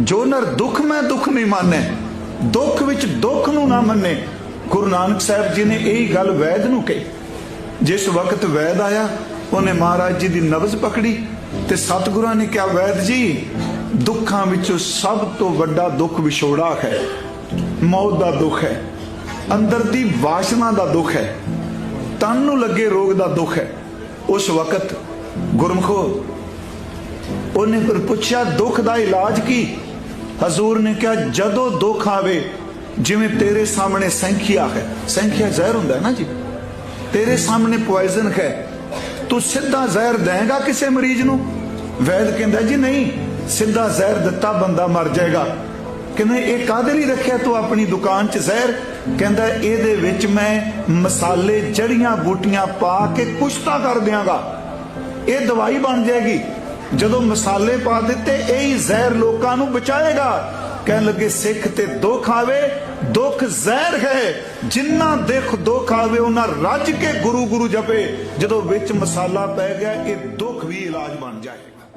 ਜੋ ਨਰ ਦੁੱਖ ਮੈਂ ਦੁੱਖ ਨਹੀਂ ਮਾਨੇ, ਦੁੱਖ ਵਿੱਚ ਦੁੱਖ ਨੂੰ ਨਾ ਮੰਨੇ, ਗੁਰੂ ਨਾਨਕ ਸਾਹਿਬ ਜੀ ਨੇ ਇਹੀ ਗੱਲ ਵੈਦ ਨੂੰ ਕਹੀ। ਜਿਸ ਵਕਤ ਵੈਦ ਆਇਆ, ਉਹਨੇ ਮਹਾਰਾਜ ਜੀ ਦੀ ਨਬਜ਼ ਪਕੜੀ ਤੇ ਸਤਿਗੁਰਾਂ ਨੇ ਕਿਹਾ, ਵੈਦ ਜੀ, ਦੁੱਖਾਂ ਵਿੱਚੋਂ ਸਭ ਤੋਂ ਵੱਡਾ ਦੁੱਖ ਵਿਛੋੜਾ ਹੈ, ਮੌਤ ਦਾ ਦੁੱਖ ਹੈ, ਅੰਦਰ ਦੀ ਵਾਸ਼ਨਾ ਦਾ ਦੁੱਖ ਹੈ, ਤਨ ਨੂੰ ਲੱਗੇ ਰੋਗ ਦਾ ਦੁੱਖ ਹੈ। ਉਸ ਵਕਤ ਗੁਰਮਖੋ, ਉਹਨੇ ਫਿਰ ਪੁੱਛਿਆ, ਦੁੱਖ ਦਾ ਇਲਾਜ ਕੀ? ਹਜ਼ੂਰ ਨੇ ਕਿਹਾ, ਜਦੋਂ ਦੁੱਖ ਆਵੇ, ਜਿਵੇਂ ਤੇਰੇ ਸਾਹਮਣੇ ਸੰਖਿਆ ਹੈ। ਸੰਖਿਆ ਜ਼ਹਿਰ ਹੁੰਦਾ ਹੈ ਨਾ ਜੀ? ਤੇਰੇ ਸਾਹਮਣੇ ਪੋਇਜ਼ਨ ਹੈ। ਤੂੰ ਸਿੱਧਾ ਜ਼ਹਿਰ ਦੇਂਗਾ ਕਿਸੇ ਮਰੀਜ਼ ਨੂੰ? ਵੈਦ ਕਹਿੰਦਾ, ਜੀ ਨਹੀਂ, ਸਿੱਧਾ ਜ਼ਹਿਰ ਦਿੱਤਾ, ਬੰਦਾ ਮਰ ਜਾਏਗਾ। ਕਹਿੰਦੇ, ਇਹ ਕਾਹਦੇ ਲਈ ਰੱਖਿਆ ਤੂੰ ਆਪਣੀ ਦੁਕਾਨ 'ਚ ਜ਼ਹਿਰ? ਕਹਿੰਦਾ, ਇਹਦੇ ਵਿੱਚ ਮੈਂ ਮਸਾਲੇ, ਜੜੀਆਂ, ਬੂਟੀਆਂ ਪਾ ਕੇ ਕੁਸ਼ਤਾ ਕਰ ਦਿਆਂਗਾ। ਇਹ ਦਵਾਈ ਬਣ ਜਾਏਗੀ। ਜਦੋਂ ਮਸਾਲੇ ਪਾ ਦਿੱਤੇ, ਇਹ ਹੀ ਜ਼ਹਿਰ ਲੋਕਾਂ ਨੂੰ ਬਚਾਏਗਾ। ਕਹਿਣ ਲੱਗੇ, ਸਿੱਖ ਤੇ ਦੁੱਖ ਆਵੇ, ਦੁੱਖ ਜ਼ਹਿਰ ਹੈ। ਜਿੰਨਾ ਦੇਖ ਦੁੱਖ ਆਵੇ, ਉਹਨਾਂ ਰੱਜ ਕੇ ਗੁਰੂ ਗੁਰੂ ਜਪੇ। ਜਦੋਂ ਵਿੱਚ ਮਸਾਲਾ ਪੈ ਗਿਆ, ਇਹ ਦੁੱਖ ਵੀ ਇਲਾਜ ਬਣ ਜਾਏਗਾ।